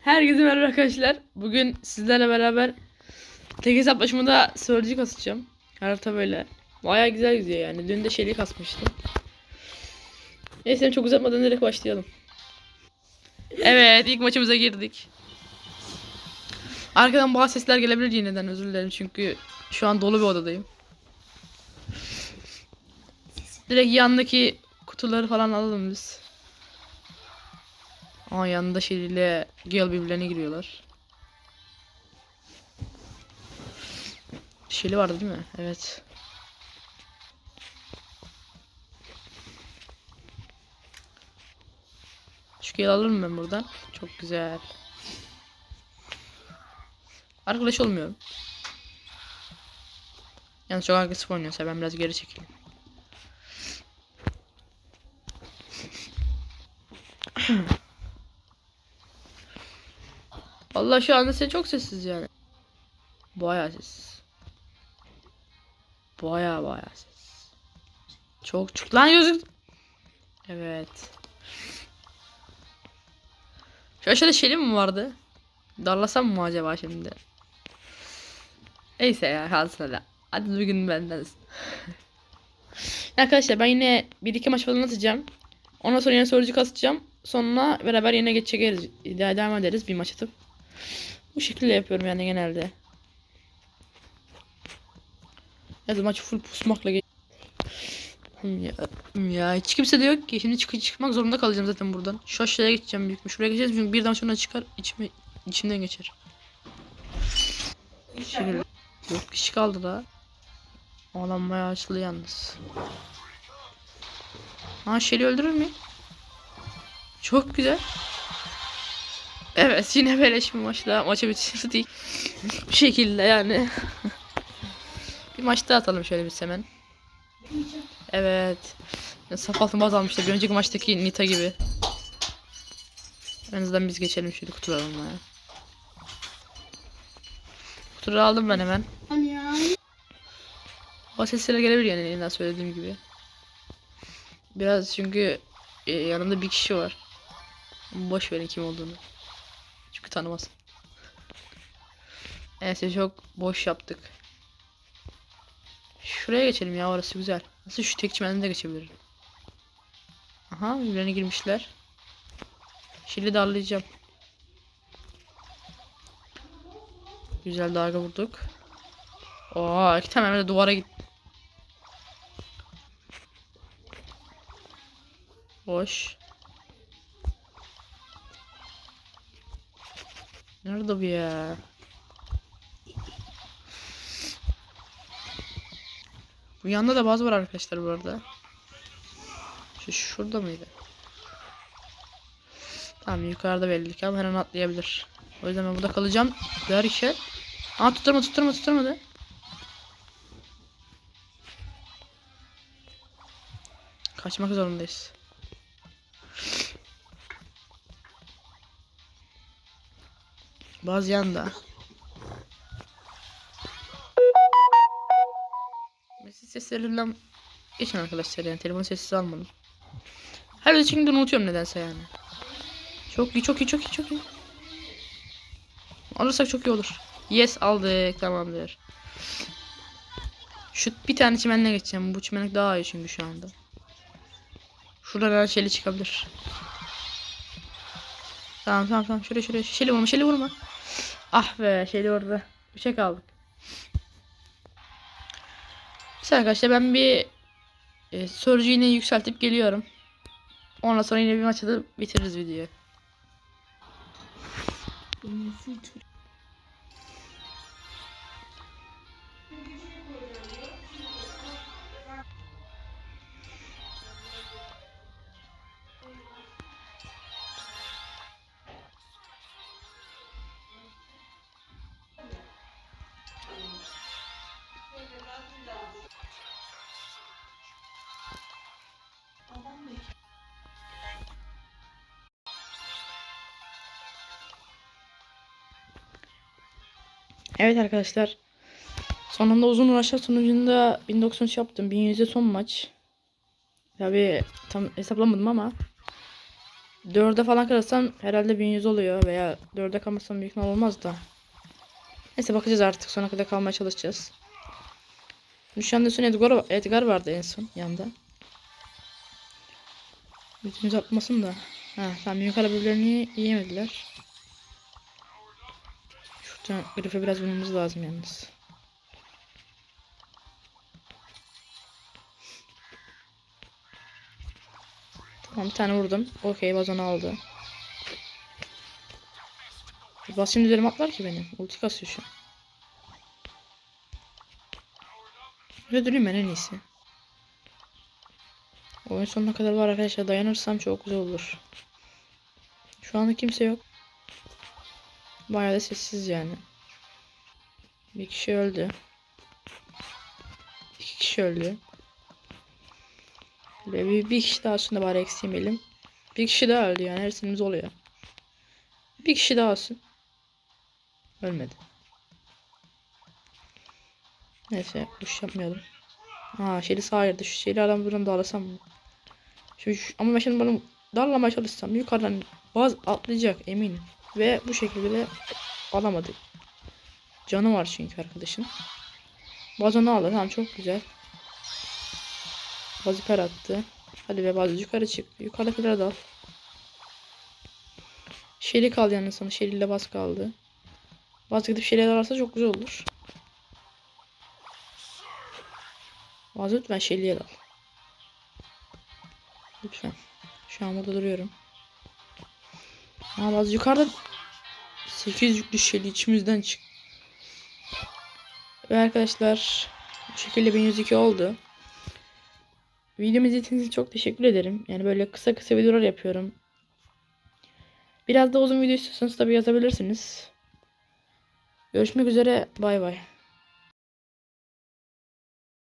Herkese merhaba arkadaşlar. Bugün sizlerle beraber tek hesaplaşmada sörcü kasacağım. Harita böyle. Baya güzel gidiyor yani. Dün de şeyli kasmıştım. Neyse çok uzatmadan direkt başlayalım. Evet ilk maçımıza girdik. Arkadan bazı sesler gelebilir yineden özür dilerim çünkü şu an dolu bir odadayım. Direkt yandaki kutuları falan alalım biz. Aa yanında şeyle Gale birbirlerine giriyorlar. Şeyli vardı değil mi? Evet. Şu Gale alırım ben buradan. Çok güzel. Arkadaş olmuyorum. Yani çok agresif oynuyorsa ben biraz geri çekileyim. Vallahi şu anda sen çok sessiz yani. Bayağı sessiz. Bayağı bayağı sessiz. Çok çok lan gözük. Evet. Şu aşağıda şeyli mi vardı? Darlasam mı acaba şimdi? Neyse ya kalsın öyle. Hadi bugün benden. Arkadaşlar ben yine bir iki maç falan atacağım. Ondan sonra yine sorucu kasacağım. Sonra beraber yine geçeceğiz. Devam ederiz bir maç atıp. Bu şekilde yapıyorum yani genelde. Da maç full pusmakla geç. Hmm Ya, hmm ya hiç kimse de yok ki. Şimdi çık çıkmak zorunda kalacağım zaten buradan. Şu aşağıya geçeceğim büyük mü? Şuraya geçeceğiz çünkü birden sonra çıkar içime içimden geçer. Şöyle. Yok kişi kaldı da. O adam bayağı açılı yalnız. Ha Shelly öldürür mü? Çok güzel. Evet yine beleş bir maçla maça bitirdik. Bu şekilde yani. bir maç daha atalım şöyle bir hemen. Evet. Saf altın azalmıştı. Bir önceki maçtaki Nita gibi. En azından biz geçelim şöyle kutuları almaya. Kutuları aldım ben hemen. Hani? O sesler gelebilir yani elinden söylediğim gibi. Biraz çünkü e, yanımda bir kişi var. Boş verin kim olduğunu. Çünkü tanımaz. Neyse çok boş yaptık. Şuraya geçelim ya orası güzel. Nasıl şu tek çimenden de geçebilirim. Aha birbirine girmişler. Şimdi darlayacağım. Güzel darga vurduk. Oo iki tane de duvara git. Boş. Nerede bu ya? Bu yanda da bazı var arkadaşlar bu arada. Şu şurada mıydı? Tamam yukarıda belli ki ama her an atlayabilir. O yüzden ben burada kalacağım. Derken. Aa tutturma tutturma tutturmadı. Kaçmak zorundayız. Bazı yanda. Mesaj seslerinden geçin arkadaşlar yani telefon sessiz almadım. Her de şimdi unutuyorum nedense yani. Çok iyi çok iyi çok iyi çok iyi. Alırsak çok iyi olur. Yes aldık tamamdır. Şu bir tane çimenle geçeceğim. Bu çimenlik daha iyi çünkü şu anda. Şuradan her şeyli çıkabilir. Tamam tamam tamam. Şuraya şuraya. Şeyli vurma şeyli vurma. Ah be şeyli orada. Bir şey kaldık. Neyse arkadaşlar ben bir e, sorucu yine yükseltip geliyorum. Ondan sonra yine bir maç atıp bitiririz videoyu. Evet arkadaşlar. Sonunda uzun uğraşlar sonucunda 1093 yaptım. 1100'e son maç. Tabi tam hesaplamadım ama 4'e falan kırılsam herhalde 1100 oluyor veya 4'e kalmasam büyük olmaz da. Neyse bakacağız artık sona kadar kalmaya çalışacağız. Anda son Edgar, Edgar vardı en son yanında. Bütünüz atmasın da. Ha tamam yukarı birbirlerini yiyemediler. Şuradan grife biraz vurmamız lazım yalnız. Tamam bir tane vurdum. Okey vazonu aldı. Bas şimdi üzerime atlar ki benim. Ulti kasıyor şu an. Böyle durayım ben en iyisi. Oyun sonuna kadar var arkadaşlar. Dayanırsam çok güzel olur. Şu anda kimse yok. Bayağı da sessiz yani. Bir kişi öldü. İki kişi öldü. Ve bir, bir kişi daha aslında bari eksilmeyelim. Bir kişi daha öldü yani her sinimiz oluyor. Bir kişi daha olsun. Ölmedi. Neyse duş yapmayalım. Ha şeyli girdi. Şu şeyli adam buradan dağılasam mı? Şu, şu- ama ben şimdi bunu darlamaya çalışsam yukarıdan baz atlayacak eminim. Ve bu şekilde de alamadık. Canı var çünkü arkadaşın. Bazonu aldı. Tamam çok güzel. Baz yukarı attı. Hadi be baz yukarı çık. Yukarıdakileri de al. Şeli kaldı yani sana. Şeli ile baz kaldı. Baz gidip Şeli'ye dalarsa çok güzel olur. Baz lütfen Şeli'ye dal. Lütfen. Şu an burada duruyorum. Aa baz yukarıda 8 yüklü Şeli içimizden çık. Ve arkadaşlar bu şekilde 1102 oldu. Videomu izlediğiniz için çok teşekkür ederim. Yani böyle kısa kısa videolar yapıyorum. Biraz da uzun video istiyorsanız tabi yazabilirsiniz. Görüşmek üzere. Bay bay.